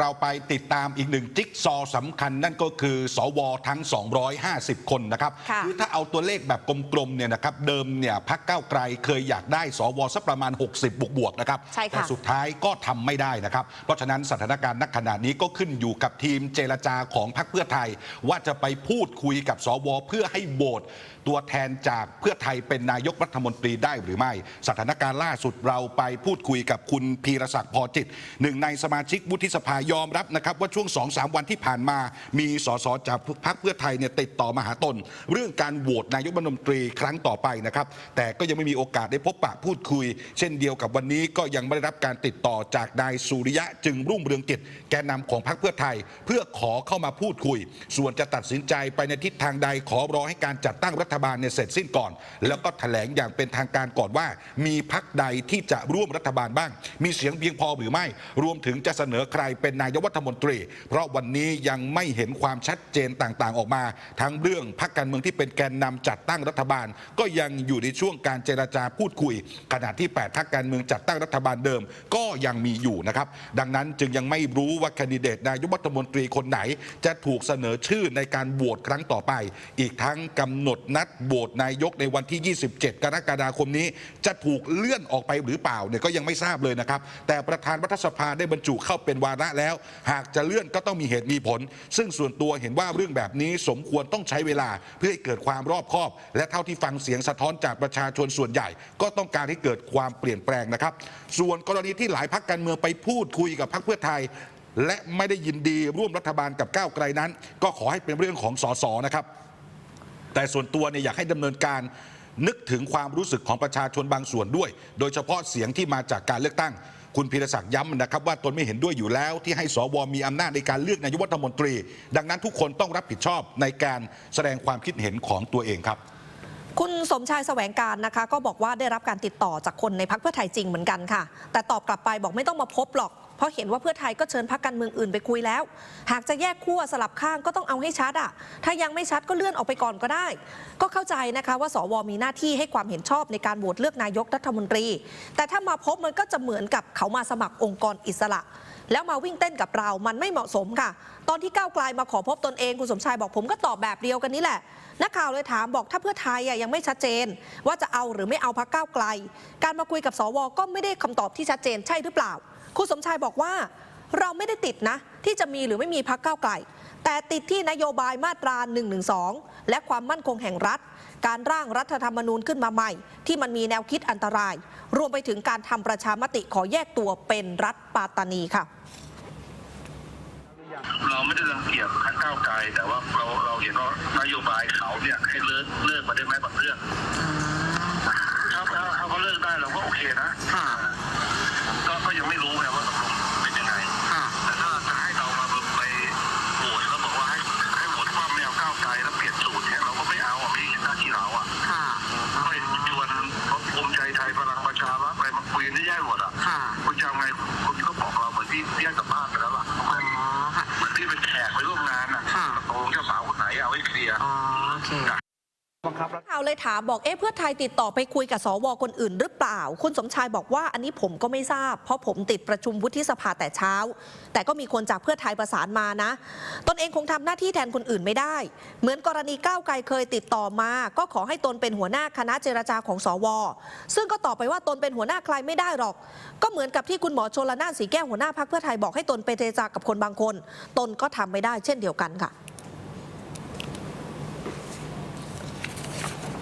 เราไปติดตามอีกหนึ่งจิ๊กซอว์สำคัญนั่นก็คือ สวทั้ง 250 คนนะครับค่ะอถ้าเอาตัวเลขแบบกลมๆเนี่ยนะครับเดิมเนี่ยพักเก้าวไกลเคยอยากได้สวสักประมาณ 60 บวกบวกๆนะครับใช่ค่ะแต่สุดท้ายก็ทำไม่ได้นะครับ เพราะฉะนั้นสถานการณ์ณขณะนี้ก็ขึ้นอยู่กับทีมเจรจาของพรรคเพื่อไทย ว่าจะไปพูดคุยกับสวเพื่อให้โหวตตัวแทนจากเพื่อไทยเป็นนายกรัฐมนตรีได้หรือไม่ สถานการณ์ล่าสุดเราไปพูดคุยกับคุณพีรศักดิ์พอจิตหนึ่งในสมาชิกวุฒิสภายอมรับนะครับว่าช่วง2-3วันที่ผ่านมา มีสสจากพรรคเพื่อไทยเนี่ยติดต่อมาหาตน เรื่องการโหวตนายกรัฐมนตรีครั้งต่อไปนะครับแต่ก็ยังไม่มีโอกาสได้พบปะพูดคุย เช่นเดียวกับวันนี้ก็ยังไม่ได้รับการติดต่อจากนายสุริยะจึงรุ่งเรืองกิจแกนนำของพรรคเพื่อไทย เพื่อขอเข้ามาพูดคุย ส่วนจะตัดสินใจไปในทิศทางใดขอรอให้การจัดตั้งรัฐฐบาลเนี่ยเสร็จสิ้นก่อน แล้วก็แถลงอย่างเป็นทางการก่อนว่า มีพรรคใดที่จะร่วมรัฐบาลบ้าง มีเสียงเพียงพอหรือไม่ รวมถึงจะเสนอใครเป็นนายกรัฐมนตรี เพราะวันนี้ยังไม่เห็นความชัดเจนต่างๆ ออกมา ทั้งเรื่องพรรคการเมืองที่เป็นแกนนำจัดตั้งรัฐบาล ก็ยังอยู่ในช่วงการเจรจาพูดคุย ขณะที่ 8พรรคการเมืองจัดตั้งรัฐบาลเดิม ก็ยังมีอยู่นะครับดังนั้นจึงยังไม่รู้ว่าแคนดิเดตนายกรัฐมนตรีคนไหน จะถูกเสนอชื่อในการโหวตครั้งต่อไป อีกทั้งกำหนดนดโหวตนายกในวันที่ 27 กรกฎาคมนี้ จะถูกเลื่อนออกไปหรือเปล่าเนี่ยก็ยังไม่ทราบเลยนะครับ แต่ประธานรัฐสภาได้บรรจุเข้าเป็นวาระแล้ว หากจะเลื่อนก็ต้องมีเหตุมีผล ซึ่งส่วนตัวเห็นว่าเรื่องแบบนี้สมควรต้องใช้เวลาเพื่อให้เกิดความรอบคอบ และเท่าที่ฟังเสียงสะท้อนจากประชาชนส่วนใหญ่ ก็ต้องการให้เกิดความเปลี่ยนแปลงนะครับ ส่วนกรณีที่หลายพักการเมืองไปพูดคุยกับพรรคเพื่อไทยและไม่ได้ยินดีร่วมรัฐบาลกับก้าวไกลนั้น ก็ขอให้เป็นเรื่องของสสนะครับ แต่ส่วนตัวเนี่ยอยากให้ดำเนินการนึกถึงความรู้สึกของประชาชนบางส่วนด้วย โดยเฉพาะเสียงที่มาจากการเลือกตั้ง คุณพีรศักดิ์ย้ำนะครับว่าตนไม่เห็นด้วยอยู่แล้วที่ให้สวมีอำนาจในการเลือกนายกรัฐมนตรี ดังนั้นทุกคนต้องรับผิดชอบในการแสดงความคิดเห็นของตัวเองครับ คุณสมชายแสวงการนะคะ ก็บอกว่าได้รับการติดต่อจากคนในพักเพื่อไทยจริงเหมือนกันค่ะ แต่ตอบกลับไปบอกไม่ต้องมาพบหรอก เพราะเห็นว่าเพื่อไทยก็เชิญพักการเมืองอื่นไปคุยแล้ว หากจะแยกขั้วสลับข้างก็ต้องเอาให้ชัดอะถ้ายังไม่ชัดก็เลื่อนออกไปก่อนก็ได้ ก็เข้าใจนะคะว่าสวมีหน้าที่ให้ความเห็นชอบในการโหวตเลือกนายกรัฐมนตรี แต่ถ้ามาพบมันก็จะเหมือนกับเขามาสมัครองค์กรอิสระแล้วมาวิ่งเต้นกับเรา มันไม่เหมาะสมค่ะ ตอนที่ก้าวไกลมาขอพบตนเอง คุณสมชายบอกผมก็ตอบแบบเดียวกันนี่แหละ นักข่าวเลยถามบอกถ้าเพื่อไทยยังไม่ชัดเจน ว่าจะเอาหรือไม่เอาพักก้าวไกล การมาคุยกับสวก็ไม่ได้คำตอบที่ชัดเจนใช่หรือเปล่า คุณสมชายบอกว่า เราไม่ได้ติดนะ ที่จะมีหรือไม่มีพักก้าวไกล แต่ติดที่นโยบายมาตรา 112 และความมั่นคงแห่งรัฐ การร่างรัฐธรรมนูญขึ้นมาใหม่ ที่มันมีแนวคิดอันตราย รวมไปถึงการทำประชามติขอแยกตัวเป็นรัฐปาตานีค่ะเราไม่ได้รังเกียจพรรคก้าวไกลแต่ว่าเราเราเห็นว่านโยบายเขาเนี่ยให้เลิกเลิกมาได้ไหมบางเรื่องถ้าถ้าถ้าเขาเลิกได้เราก็โอเคนะ เอาให้เคลียร์อ๋อโอเคข่าวเลยถามบอกเอ๊ะเพื่อไทยติดต่อไปคุยกับสวคนอื่นหรือเปล่า คุณสมชายบอกว่าอันนี้ผมก็ไม่ทราบ เพราะผมติดประชุมวุฒิสภาแต่เช้า แต่ก็มีคนจากเพื่อไทยประสานมานะ ตนเองคงทำหน้าที่แทนคนอื่นไม่ได้ เหมือนกรณีก้าวไกลเคยติดต่อมา ก็ขอให้ตนเป็นหัวหน้าคณะเจรจาของสว ซึ่งก็ตอบไปว่าตนเป็นหัวหน้าใครไม่ได้หรอก ก็เหมือนกับที่คุณหมอชนละนานสีแก้วหัวหน้าพักเพื่อไทยบอกให้ตนไปเจรจากับคนบางคน ตนก็ทำไม่ได้เช่นเดียวกันค่ะ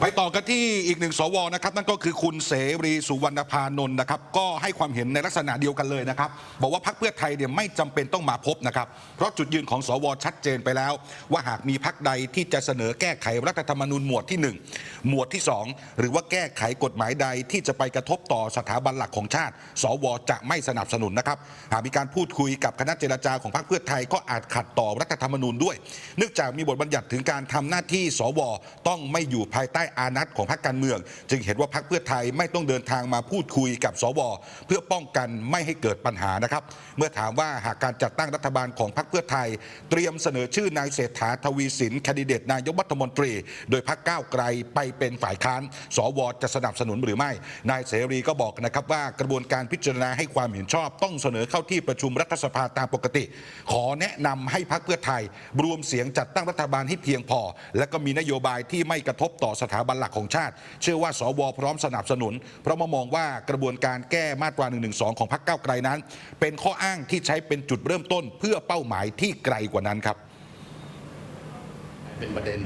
ไปต่อกันที่อีกหนึ่งสวนะครับนั่นก็คือคุณเสรีสุวรรณพานนท์นะครับก็ให้ความเห็นในลักษณะเดียวกันเลยนะครับบอกว่าพักเพื่อไทยเนี่ยไม่จำเป็นต้องมาพบนะครับเพราะจุดยืนของสวชัดเจนไปแล้ว ว่าหากมีพักใดที่จะเสนอแก้ไขรัฐธรรมนูญหมวดที่ 1 หมวดที่ 2 หรือว่าแก้ไขกฎหมายใดที่จะไปกระทบต่อสถาบันหลักของชาติ สวจะไม่สนับสนุนนะครับหากมีการพูดคุยกับคณะเจรจาของพรรคเพื่อไทยก็อาจขัดต่อรัฐธรรมนูญด้วย เนื่องจากมีบทบัญญัติถึงการทำหน้าที่สวต้องไม่อยู่ภายใต้อานัตของพรรคการเมือง จึงเห็นว่าพรรคเพื่อไทยไม่ต้องเดินทางมาพูดคุยกับสวเพื่อป้องกันไม่ให้เกิดปัญหานะครับ เมื่อถามว่าหากการจัดตั้งรัฐบาลของพรรคเพื่อไทย เตรียมเสนอชื่อนายเศรษฐาทวีสินแคนดิเดตนายกรัฐมนตรี โดยพรรคก้าวไกลไปเป็นฝ่ายค้าน สวจะสนับสนุนหรือไม่ นายเสรีก็บอกนะครับว่ากระบวนการพิจารณาให้ความเห็นชอบ ต้องเสนอเข้าที่ประชุมรัฐสภาตามปกติ ขอแนะนำให้พรรคเพื่อไทย รวมเสียงจัดตั้งรัฐบาลให้เพียงพอ และก็มีนโยบายที่ไม่กระทบต่อสถานบันหลักของชาติ เชื่อว่าสวพร้อมสนับสนุน เพราะมามองว่ากระบวนการแก้มาตรา1นึของพรรคก้าวไกลนั้น เป็นข้ออ้างที่ใช้เป็นจุดเริ่มต้น เพื่อเป้าหมายที่ไกลกว่านั้นครับ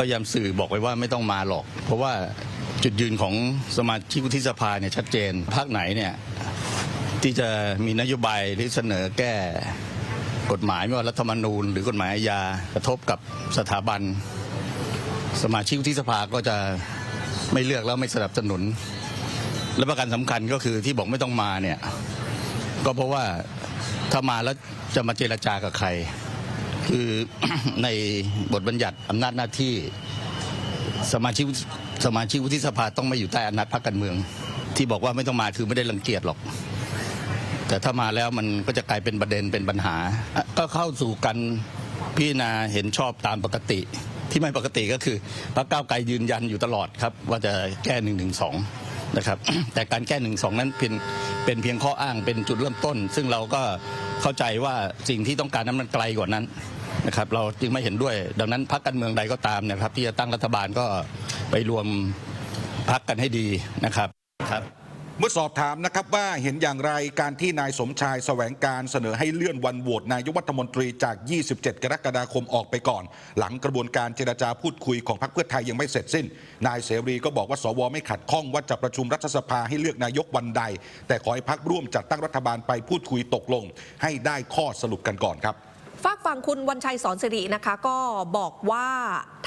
พยายามสื่อบอกไว้ว่าไม่ต้องมาหรอก เพราะว่าจุดยืนของสมาชิกวุฒิสภาเนี่ยชัดเจนภาคไหนเนี่ยที่จะมีนโยบายที่เสนอแก้กฎหมายไม่ว่ารัฐธรรมนูญ หรือกฎหมายอาญากระทบกับสถาบัน สมาชิกวุฒิสภาก็จะ ไม่เลือกแล้วไม่สนับสนุน และประการสำคัญก็คือที่บอกไม่ต้องมาเนี่ย ก็เพราะว่าถ้ามาแล้วจะมาเจรจากับใคร คือในบทบัญญัติอำนาจหน้าที่สมาชิกสมาชิกวุฒิสภาต้องไม่อยู่ใต้อำนาจพรรคการเมือง ที่บอกว่าไม่ต้องมาคือไม่ได้รังเกียจหรอก แต่ถ้ามาแล้วมันก็จะกลายเป็นประเด็นเป็นปัญหา ก็เข้าสู่กันพิจารณาเห็นชอบตามปกติ ที่ไม่ปกติก็คือพรรคก้าวไกลยืนยันอยู่ตลอดครับ ว่าจะแก้หนึ่งหนึ่งสองนะครับ แต่การแก้หนึ่งสองนั้นเป็นเป็นเพียงข้ออ้างเป็นจุดเริ่มต้น ซึ่งเราก็เข้าใจว่าสิ่งที่ต้องการนั้นมันไกลกว่านั้นนะครับ เราจึงไม่เห็นด้วย ดังนั้นพรรคการเมืองใดก็ตามนะครับ ที่จะตั้งรัฐบาลก็ไปรวมพรรคกันให้ดีนะครับครับ มื่อสอบถามนะครับว่าเห็นอย่างไรการที่นายสมชายแสวงการเสนอให้เลื่อนวันโหวตนายกรัฐมนตรีจาก 27 กรกฎาคมออกไปก่อน หลังกระบวนการเจรจาพูดคุยของพรรคเพื่อไทยยังไม่เสร็จสิ้น นายเสรีก็บอกว่าสวไม่ขัดข้องว่าจะประชุมรัฐสภาให้เลือกนายกวันใด แต่ขอให้พรรคร่วมจัดตั้งรัฐบาลไปพูดคุยตกลง ให้ได้ข้อสรุปกันก่อนครับ ฝากฝั่งคุณวันชัยสอนสิรินะคะ ก็บอกว่า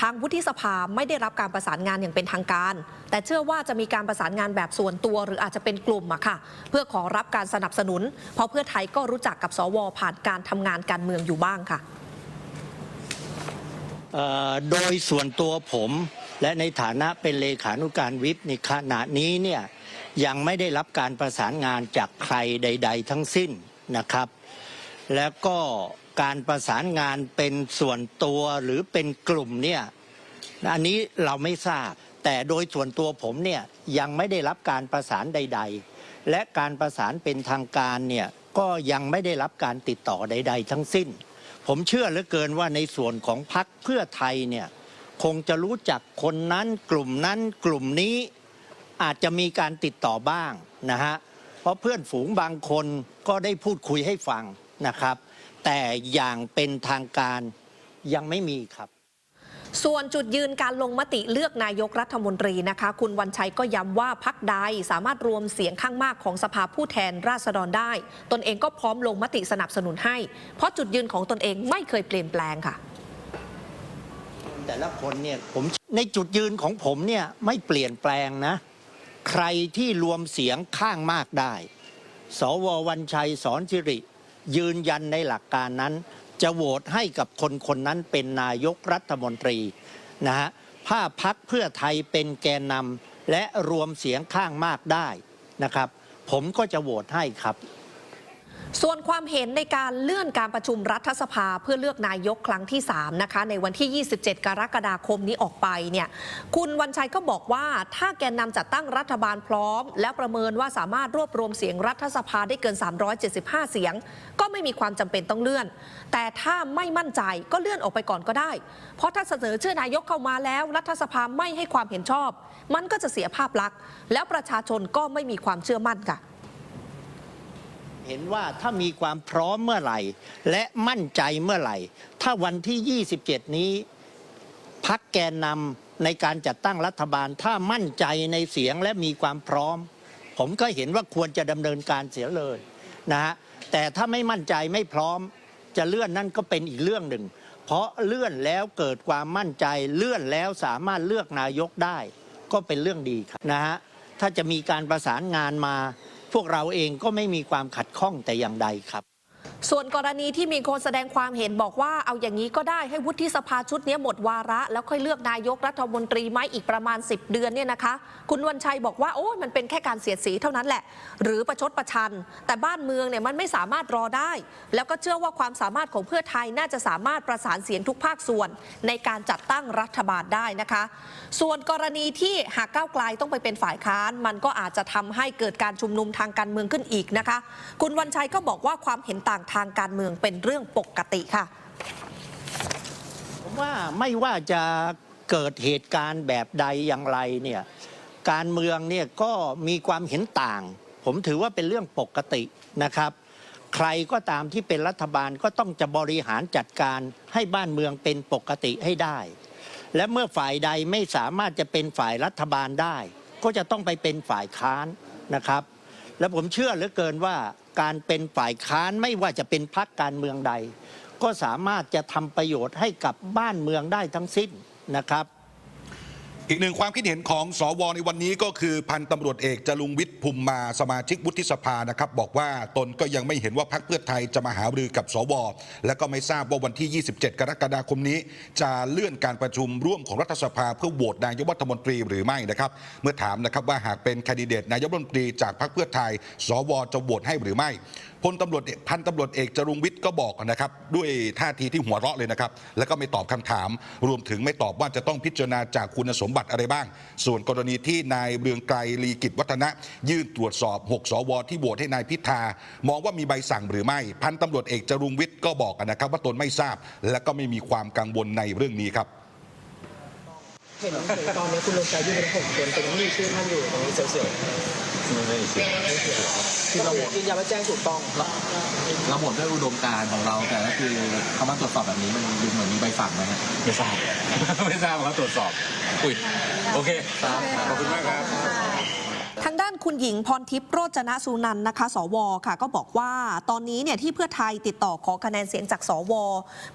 ทางวุฒิสภาไม่ได้รับการประสานงานอย่างเป็นทางการ แต่เชื่อว่าจะมีการประสานงานแบบส่วนตัว หรืออาจจะเป็นกลุ่มอะค่ะ เพื่อขอรับการสนับสนุน เพราะเพื่อไทยก็รู้จักกับสวผ่านการทำงานการเมืองอยู่บ้างค่ะโดยส่วนตัวผมและในฐานะเป็นเลขานุการวิปในขณะนี้เนี่ยยังไม่ได้รับการประสานงานจากใครใด ๆ ทั้งสิ้นนะครับ แล้วก็ การประสานงานเป็นส่วนตัวหรือเป็นกลุ่มเนี่ยอันนี้เราไม่ทราบ แต่โดยส่วนตัวผมเนี่ยยังไม่ได้รับการประสานใด ๆ และการประสานเป็นทางการเนี่ยก็ยังไม่ได้รับการติดต่อใด ๆ ทั้งสิ้น ผมเชื่อเหลือเกินว่าในส่วนของพรรคเพื่อไทยเนี่ยคงจะรู้จักคนนั้นกลุ่มนั้นกลุ่มนี้อาจจะมีการติดต่อบ้างนะฮะเพราะเพื่อนฝูงบางคนก็ได้พูดคุยให้ฟังนะครับ แต่อย่างเป็นทางการยังไม่มีครับส่วนจุดยืนการลงมติเลือกนายกรัฐมนตรีนะคะ คุณวันชัยก็ย้ำว่าพักใดสามารถรวมเสียงข้างมากของสภาผู้แทนราษฎรได้ ตนเองก็พร้อมลงมติสนับสนุนให้ เพราะจุดยืนของตนเองไม่เคยเปลี่ยนแปลงค่ะ แต่ละคนเนี่ยผมในจุดยืนของผมเนี่ยไม่เปลี่ยนแปลงนะ ใครที่รวมเสียงข้างมากได้ สววันชัยสอนสิริ ยืนยันในหลักการนั้น จะโหวตให้กับคนคนนั้นเป็นนายกรัฐมนตรีนะฮะถ้าพักเพื่อไทยเป็นแกนนำและรวมเสียงข้างมากได้นะครับ ผมก็จะโหวตให้ครับ ส่วนความเห็นในการเลื่อนการประชุมรัฐสภาเพื่อเลือกนายกครั้งที่ 3 นะคะ ในวันที่ 27 กรกฎาคมนี้ออกไปเนี่ยคุณวันชัยก็บอกว่าถ้าแกนนำจัดตั้งรัฐบาลพร้อม แล้วประเมินว่าสามารถรวบรวมเสียงรัฐสภาได้เกิน 375 เสียง ก็ไม่มีความจำเป็นต้องเลื่อน แต่ถ้าไม่มั่นใจก็เลื่อนออกไปก่อนก็ได้ เพราะถ้าเสนอชื่อนายกเข้ามาแล้ว รัฐสภาไม่ให้ความเห็นชอบ มันก็จะเสียภาพลักษณ์แล้วประชาชนก็ไม่มีความเชื่อมั่นค่ะ เห็นว่าถ้ามีความพร้อมเมื่อไหร่ และมั่นใจเมื่อไหร่ ถ้าวันที่ 27 นี้พักแกนนำในการจัดตั้งรัฐบาล ถ้ามั่นใจในเสียงและมีความพร้อม ผมก็เห็นว่าควรจะดำเนินการเสียเลยนะฮะแต่ถ้าไม่มั่นใจไม่พร้อมจะเลื่อนนั่นก็เป็นอีกเรื่องหนึ่ง เพราะเลื่อนแล้วเกิดความมั่นใจเลื่อนแล้วสามารถเลือกนายกได้ ก็เป็นเรื่องดีครับนะฮะถ้าจะมีการประสานงานมา พวกเราเองก็ไม่มีความขัดข้องแต่อย่างใดครับ ส่วนกรณีที่มีคนแสดงความเห็นบอกว่าเอาอย่างนี้ก็ได้ให้วุฒิสภาชุดนี้หมดวาระ แล้วค่อยเลือกนายกรัฐมนตรีไหมอีกประมาณ 10 เดือนเนี่ยนะคะ คุณวันชัยบอกว่าโอ้ยมันเป็นแค่การเสียดสีเท่านั้นแหละ หรือประชดประชัน แต่บ้านเมืองเนี่ยมันไม่สามารถรอได้ แล้วก็เชื่อว่าความสามารถของเพื่อไทยน่าจะสามารถประสานเสียงทุกภาคส่วน ในการจัดตั้งรัฐบาลได้นะคะ ส่วนกรณีที่หากก้าวไกลต้องไปเป็นฝ่ายค้าน มันก็อาจจะทำให้เกิดการชุมนุมทางการเมืองขึ้นอีกนะคะ คุณวันชัยก็บอกว่าความเห็นต่างทางการเมืองเป็นเรื่องปกติค่ะ ผมว่าไม่ว่าจะเกิดเหตุการณ์แบบใดอย่างไรเนี่ยการเมืองเนี่ยก็มีความเห็นต่าง ผมถือว่าเป็นเรื่องปกตินะครับ ใครก็ตามที่เป็นรัฐบาลก็ต้องจะบริหารจัดการให้บ้านเมืองเป็นปกติให้ได้ และเมื่อฝ่ายใดไม่สามารถจะเป็นฝ่ายรัฐบาลได้ ก็จะต้องไปเป็นฝ่ายค้านนะครับ และผมเชื่อเหลือเกินว่า การเป็นฝ่ายค้านไม่ว่าจะเป็นพรรคการเมืองใด ก็สามารถจะทำประโยชน์ให้กับบ้านเมืองได้ทั้งสิ้นนะครับ อีกหนึ่งความคิดเห็นของสวในวันนี้ก็คือพันตำรวจเอกจรุงวิทย์ภูมิมาสมาชิกวุฒิสภานะครับ บอกว่าตนก็ยังไม่เห็นว่าพรรคเพื่อไทยจะมาหารือกับสว และก็ไม่ทราบว่าวันที่ 27 กรกฎาคมนี้ จะเลื่อนการประชุมร่วมของรัฐสภาเพื่อโหวตนายกรัฐมนตรีหรือไม่นะครับ เมื่อถามนะครับว่าหากเป็นแคนดิเดตนายกรัฐมนตรีจากพรรคเพื่อไทย สวจะโหวตให้หรือไม่ พลตำรวจเอกพันตำรวจเอกจรุงวิทย์ก็บอกนะครับด้วยท่าทีที่หัวเราะเลยนะครับ แล้วก็ไม่ตอบคำถาม รวมถึงไม่ตอบว่าจะต้องพิจารณาจากคุณสมบัติอะไรบ้าง ส่วนกรณีที่นายเรืองไกรลีกิจวัฒนะ ยื่นตรวจสอบ 6 สว ที่โหวตให้นายพิธามองว่ามีใบสั่งหรือไม่ พันตำรวจเอกจรุงวิทย์ก็บอกนะครับว่าตนไม่ทราบ และก็ไม่มีความกังวลในเรื่องนี้ครับ ห็นเห็นตอนนี้คุณลงใจยื่นเป็นหกคนแต่ยังมีชื่อท่านอยู่ตรงนี้เสียวไม่เสียๆคือเรายืนยันว่าแจ้งถูกต้องเราหมดด้วยอุดมการณ์ของเรา แต่ก็คือคำว่าตรวจสอบแบบนี้มันดูเหมือนมีใบสั่งไหมฮะไม่ทราบไม่ทราบว่าตรวจสอบอุ้ยโอเคครับขอบคุณมากครับ ทางด้านคุณหญิงพรทิพย์โรจนสุนันท์นะคะ สวค่ะ ก็บอกว่าตอนนี้เนี่ยที่เพื่อไทยติดต่อขอคะแนนเสียงจากสว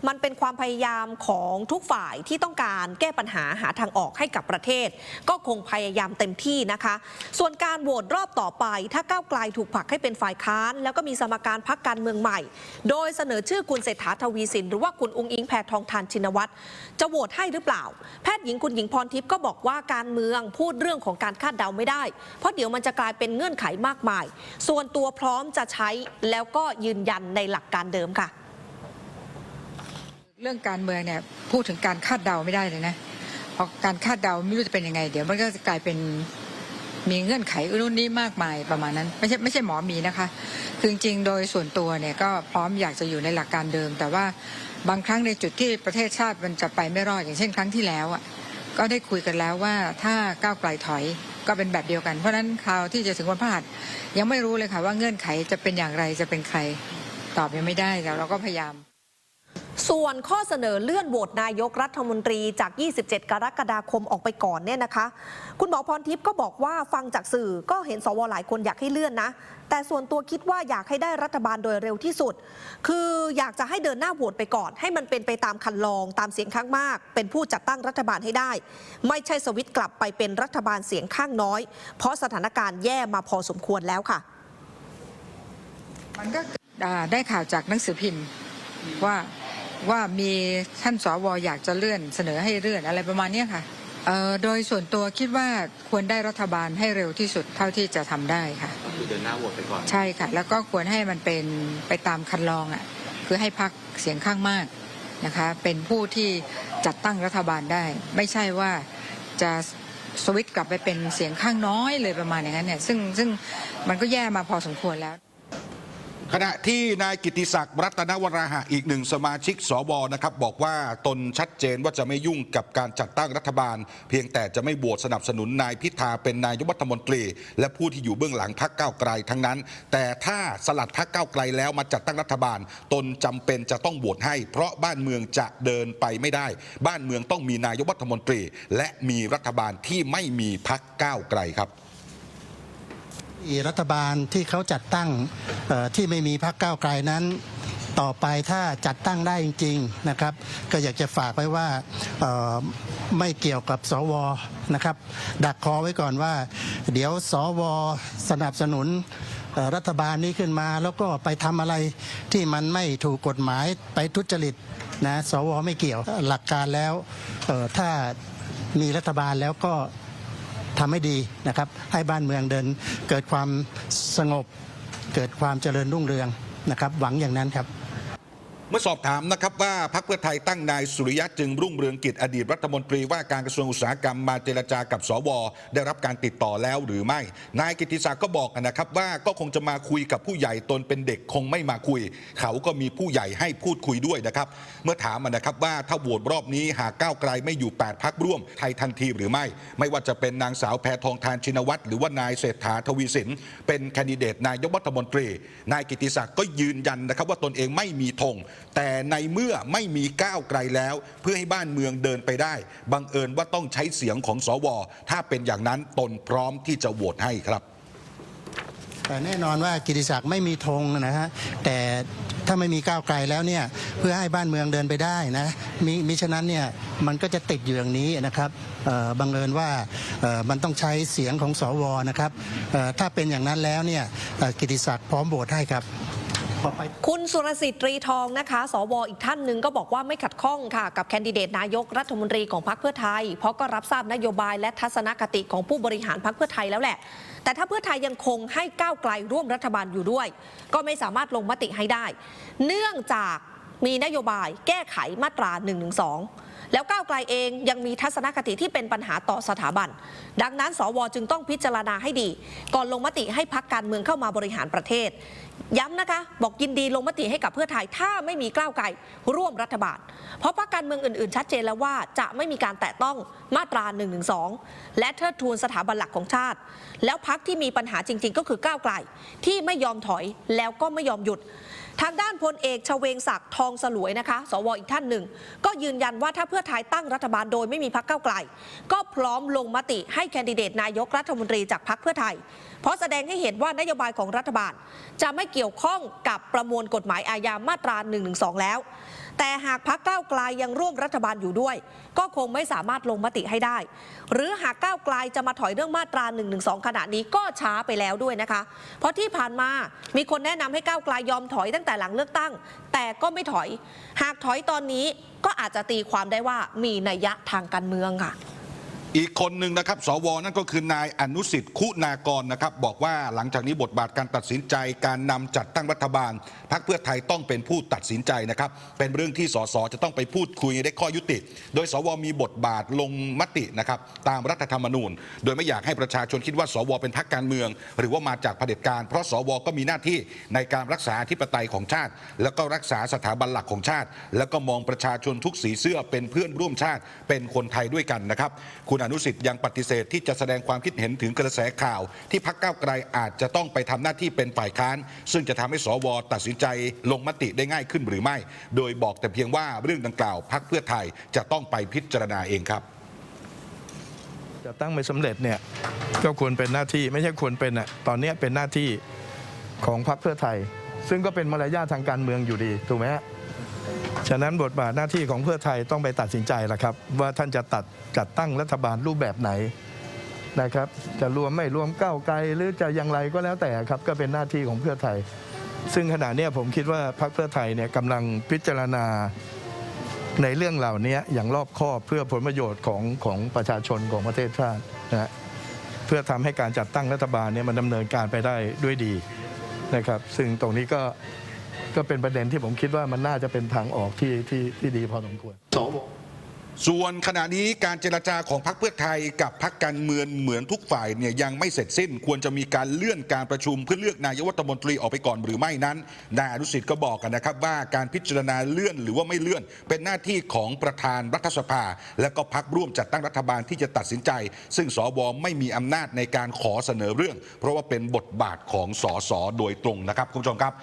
มันเป็นความพยายามของทุกฝ่ายที่ต้องการแก้ปัญหาหาทางออกให้กับประเทศ ก็คงพยายามเต็มที่นะคะ ส่วนการโหวตรอบต่อไป ถ้าก้าวไกลถูกผลักให้เป็นฝ่ายค้าน แล้วก็มีสมการพักการเมืองใหม่ โดยเสนอชื่อคุณเศรษฐาทวีสิน หรือว่าคุณอุงอิงแพทองทานชินวัตรจะโหวตให้หรือเปล่า แพทย์หญิงคุณหญิงพรทิพย์ก็บอกว่าการเมืองพูดเรื่องของการคาดเดาไม่ได้เพราะเดี๋ยวมันจะกลายเป็นเงื่อนไขมากมาย ส่วนตัวพร้อมจะใช้แล้วก็ยืนยันในหลักการเดิมค่ะ เรื่องการเมืองเนี่ยพูดถึงการคาดเดาไม่ได้เลยนะเพราะการคาดเดาไม่รู้จะเป็นยังไง เดี๋ยวมันก็จะกลายเป็นมีเงื่อนไขรุ่นนี้มากมายประมาณนั้น ไม่ใช่ไม่ใช่หมอมีนะคะ คือจริงๆโดยส่วนตัวเนี่ยก็พร้อมอยากจะอยู่ในหลักการเดิม แต่ว่าบางครั้งในจุดที่ประเทศชาติมันจะไปไม่รอดอย่างเช่นครั้งที่แล้วอะ ก็ได้คุยกันแล้วว่าถ้าก้าวไกลถอยก็เป็นแบบเดียวกัน เพราะฉะนั้นคราวที่จะถึงวันพฤหัสยังไม่รู้เลยค่ะว่าเงื่อนไขจะเป็นอย่างไรจะเป็นใครตอบยังไม่ได้แต่เราก็พยายาม ส่วนข้อเสนอเลื่อนโหวตนายกรัฐมนตรีจาก 27 กรกฎาคมออกไปก่อนเนี่ยนะคะ คุณหมอพรทิพย์ก็บอกว่าฟังจากสื่อก็เห็นสวหลายคนอยากให้เลื่อนนะ แต่ส่วนตัวคิดว่าอยากให้ได้รัฐบาลโดยเร็วที่สุด คืออยากจะให้เดินหน้าโหวตไปก่อน ให้มันเป็นไปตามคันลองตามเสียงข้างมาก เป็นผู้จัดตั้งรัฐบาลให้ได้ ไม่ใช่สวิตกลับไปเป็นรัฐบาลเสียงข้างน้อย เพราะสถานการณ์แย่มาพอสมควรแล้วค่ะ มันก็ได้ข่าวจากหนังสือพิมพ์ว่า ว่ามีท่านสวอยากจะเลื่อนเสนอให้เลื่อนอะไรประมาณเนี้ยค่ะเอ่อโดยส่วนตัวคิดว่าควรได้รัฐบาลให้เร็วที่สุดเท่าที่จะทำได้ค่ะคือเดินหน้าโหวตไปก่อนใช่ค่ะ แล้วก็ควรให้มันเป็นไปตามคันลองอะคือให้พักเสียงข้างมากนะคะ เป็นผู้ที่จัดตั้งรัฐบาลได้ ไม่ใช่ว่าจะสวิตช์กลับไปเป็นเสียงข้างน้อยเลยประมาณอย่างนั้นเนี่ยซึ่งซึ่งมันก็แย่มาพอสมควรแล้ว ขณะที่นายกิติศักดิ์รัตนวราหะอีกหนึ่งสมาชิกสวนะครับ บอกว่าตนชัดเจนว่าจะไม่ยุ่งกับการจัดตั้งรัฐบาล เพียงแต่จะไม่โหวตสนับสนุนนายพิธาเป็นนายกรัฐมนตรี และผู้ที่อยู่เบื้องหลังพรรคก้าวไกลทั้งนั้น แต่ถ้าสลัดพรรคก้าวไกลแล้วมาจัดตั้งรัฐบาล ตนจำเป็นจะต้องโหวตให้ เพราะบ้านเมืองจะเดินไปไม่ได้ บ้านเมืองต้องมีนายกรัฐมนตรี และมีรัฐบาลที่ไม่มีพรรคก้าวไกลครับ รัฐบาลที่เขาจัดตั้งที่ไม่มีพรรคก้าวไกลนั้นต่อไปถ้าจัดตั้งได้จริงๆนะครับ ก็อยากจะฝากไว้ว่าไม่เกี่ยวกับสวนะครับ ดักคอไว้ก่อนว่า เดี๋ยวสวสนับสนุนรัฐบาลนี้ขึ้นมา แล้วก็ไปทำอะไรที่มันไม่ถูกกฎหมายไปทุจริตนะสวไม่เกี่ยวหลักการแล้วถ้ามีรัฐบาลแล้วก็ ทำให้ดีนะครับ ให้บ้านเมืองเดินเกิดความสงบ เกิดความเจริญรุ่งเรืองนะครับ หวังอย่างนั้นครับ เมื่อสอบถามนะครับว่าพรรคเพื่อไทยตั้งนายสุริยะจึงรุ่งเรืองกิจอดีตรัฐมนตรีว่าการกระทรวงอุตสาหกรรมมาเจรจากับสว ได้รับการติดต่อแล้วหรือไม่ นายกิติศักดิ์ก็บอกนะครับว่าก็คงจะมาคุยกับผู้ใหญ่ตนเป็นเด็กคงไม่มาคุย เขาก็มีผู้ใหญ่ให้พูดคุยด้วยนะครับ เมื่อถามนะครับว่าถ้าโหวตรอบนี้หากก้าวไกลไม่อยู่ 8พักร่วมไทยทันทีหรือไม่ ไม่ว่าจะเป็นนางสาวแพทองทานชินวัตรหรือว่านายเศรษฐาทวีสินเป็นแคนดิเดตนายกรัฐมนตรี นายกิติศักดิ์ก็ยืนยันนะครับว่าตนเองไม่มีธงแต่ในเมื่อไม่มีก้าวไกลแล้ว เพื่อให้บ้านเมืองเดินไปได้ บังเอิญว่าต้องใช้เสียงของสว ถ้าเป็นอย่างนั้นตนพร้อมที่จะโหวตให้ครับ แต่แน่นอนว่ากิติศักดิ์ไม่มีธงนะฮะแต่ถ้าไม่มีก้าวไกลแล้วเนี่ยเพื่อให้บ้านเมืองเดินไปได้นะมิมิฉะนั้นเนี่ยมันก็จะติดอยู่อย่างนี้นะครับบังเอิญว่ามันต้องใช้เสียงของสวนะครับถ้าเป็นอย่างนั้นแล้วเนี่ยกิติศักดิ์พร้อมโหวตให้ครับ คุณสุรสิทธิ์ตรีทองนะคะ สวอีกท่านหนึ่งก็บอกว่าไม่ขัดข้องค่ะ กับแคนดิเดตนายกรัฐมนตรีของพรรคเพื่อไทย เพราะก็รับทราบนโยบายและทัศนคติของผู้บริหารพรรคเพื่อไทยแล้วแหละ แต่ถ้าเพื่อไทยยังคงให้ก้าวไกลร่วมรัฐบาลอยู่ด้วย ก็ไม่สามารถลงมติให้ได้ เนื่องจากมีนโยบายแก้ไขมาตรา1นึแล้วก้าวไกลเองยังมีทัศนคติที่เป็นปัญหาต่อสถาบัน ดังนั้น สวจึงต้องพิจารณาให้ดี ก่อนลงมติให้พักการเมืองเข้ามาบริหารประเทศ ย้ำนะคะ บอกยินดีลงมติให้กับเพื่อไทย ถ้าไม่มีก้าวไกลร่วมรัฐบาล เพราะพรรคการเมืองอื่นๆ ชัดเจนแล้วว่าจะไม่มีการแตะต้องมาตรา1นึและเทิดทูนสถาบันหลักของชาติ แล้วพักที่มีปัญหาจริง ๆ ก็คือก้าวไกลที่ไม่ยอมถอยแล้วก็ไม่ยอมหยุด ทางด้านพลเอกชเวงศักดิ์ทองสลวยนะคะ สวอีกท่านหนึ่ง ก็ยืนยันว่าถ้าเพื่อไทยตั้งรัฐบาลโดยไม่มีพักเก้าไกล ก็พร้อมลงมติให้แคนดิเดตนายกรัฐมนตรีจากพักเพื่อไทย เพราะแสดงให้เห็นว่านโยบายของรัฐบาล จะไม่เกี่ยวข้องกับประมวลกฎหมายอาญามาตรา1นึแล้ว แต่หากพักก้าวไกลยังร่วมรัฐบาลอยู่ด้วย ก็คงไม่สามารถลงมติให้ได้ หรือหากก้าวไกลจะมาถอยเรื่องมาตรา1นึขณะนี้ก็ช้าไปแล้วด้วยนะคะ เพราะที่ผ่านมามีคนแนะนำให้ก้าวไกลยอมถอยตั้งแต่หลังเลือกตั้ง แต่ก็ไม่ถอย หากถอยตอนนี้ก็อาจจะตีความได้ว่ามีนัยยะทางการเมืองค่ะ อีกคนหนึ่งนะครับ สวนั่นก็คือนายอนุสิทธิ์คุณากรนะครับ บอกว่าหลังจากนี้บทบาทการตัดสินใจการนำจัดตั้งรัฐบาลพรรคเพื่อไทยต้องเป็นผู้ตัดสินใจนะครับ เป็นเรื่องที่สสจะต้องไปพูดคุยได้ข้อยุติ โดยสวมีบทบาทลงมตินะครับ ตามรัฐธรรมนูญ โดยไม่อยากให้ประชาชนคิดว่า สวเป็นพรรคการเมือง หรือว่ามาจากเผด็จการ เพราะสวก็มีหน้าที่ในการรักษาธิปไตยของชาติ แล้วก็รักษาสถาบันหลักของชาติ แล้วก็มองประชาชนทุกสีเสื้อเป็นเพื่อนร่วมชาติเป็นคนไทยด้วยกันนะครับคุณอนุสิทธิ์ยังปฏิเสธที่จะแสดงความคิดเห็นถึงกระแสข่าว ที่พักเก้าวไกลอาจจะต้องไปทำหน้าที่เป็นฝ่ายค้าน ซึ่งจะทำให้สวตัดสินใจลงมติได้ง่ายขึ้นหรือไม่ โดยบอกแต่เพียงว่าเรื่องดังกล่าวพักเพื่อไทยจะต้องไปพิจารณาเองครับจะตั้งไม่สำเร็จเนี่ยก็ควรเป็นหน้าที่ไม่ใช่ควรเป็นอะตอนนี้เป็นหน้าที่ของพรรคเพื่อไทย ซึ่งก็เป็นมารยาททางการเมืองอยู่ดีถูกไหมฮะ ฉะนั้นบทบาทหน้าที่ของเพื่อไทยต้องไปตัดสินใจละครับ ว่าท่านจะตัดจัดตั้งรัฐบาลรูปแบบไหนนะครับ จะรวมไม่รวมก้าวไกลหรือจะอย่างไรก็แล้วแต่ครับก็เป็นหน้าที่ของเพื่อไทย ซึ่งขณะนี้ผมคิดว่าพรรคเพื่อไทยเนี่ยกำลังพิจารณาในเรื่องเหล่านี้อย่างรอบคอบเพื่อผลประโยชน์ของของประชาชนของประเทศชาตินะฮะเพื่อทำให้การจัดตั้งรัฐบาลเนี่ยมันดำเนินการไปได้ด้วยดีนะครับ ซึ่งตรงนี้ก็ ก็เป็นประเด็นที่ผมคิดว่ามันน่าจะเป็นทางออกที่ที่ที่ดีพอสมควรสวส่วนขณะนี้การเจรจาของพรรคเพื่อไทยกับพรรคการเมืองเหมือนทุกฝ่ายเนี่ยยังไม่เสร็จสิ้น ควรจะมีการเลื่อนการประชุมเพื่อเลือกนายกรัฐมนตรีออกไปก่อนหรือไม่นั้นนายอนุสิทธิ์ก็บอกกันนะครับว่าการพิจารณาเลื่อนหรือว่าไม่เลื่อน เป็นหน้าที่ของประธานรัฐสภา และก็พรรคร่วมจัดตั้งรัฐบาลที่จะตัดสินใจ ซึ่งสวไม่มีอำนาจในการขอเสนอเรื่อง เพราะว่าเป็นบทบาทของสสโดยตรงนะครับคุณผู้ชมครับ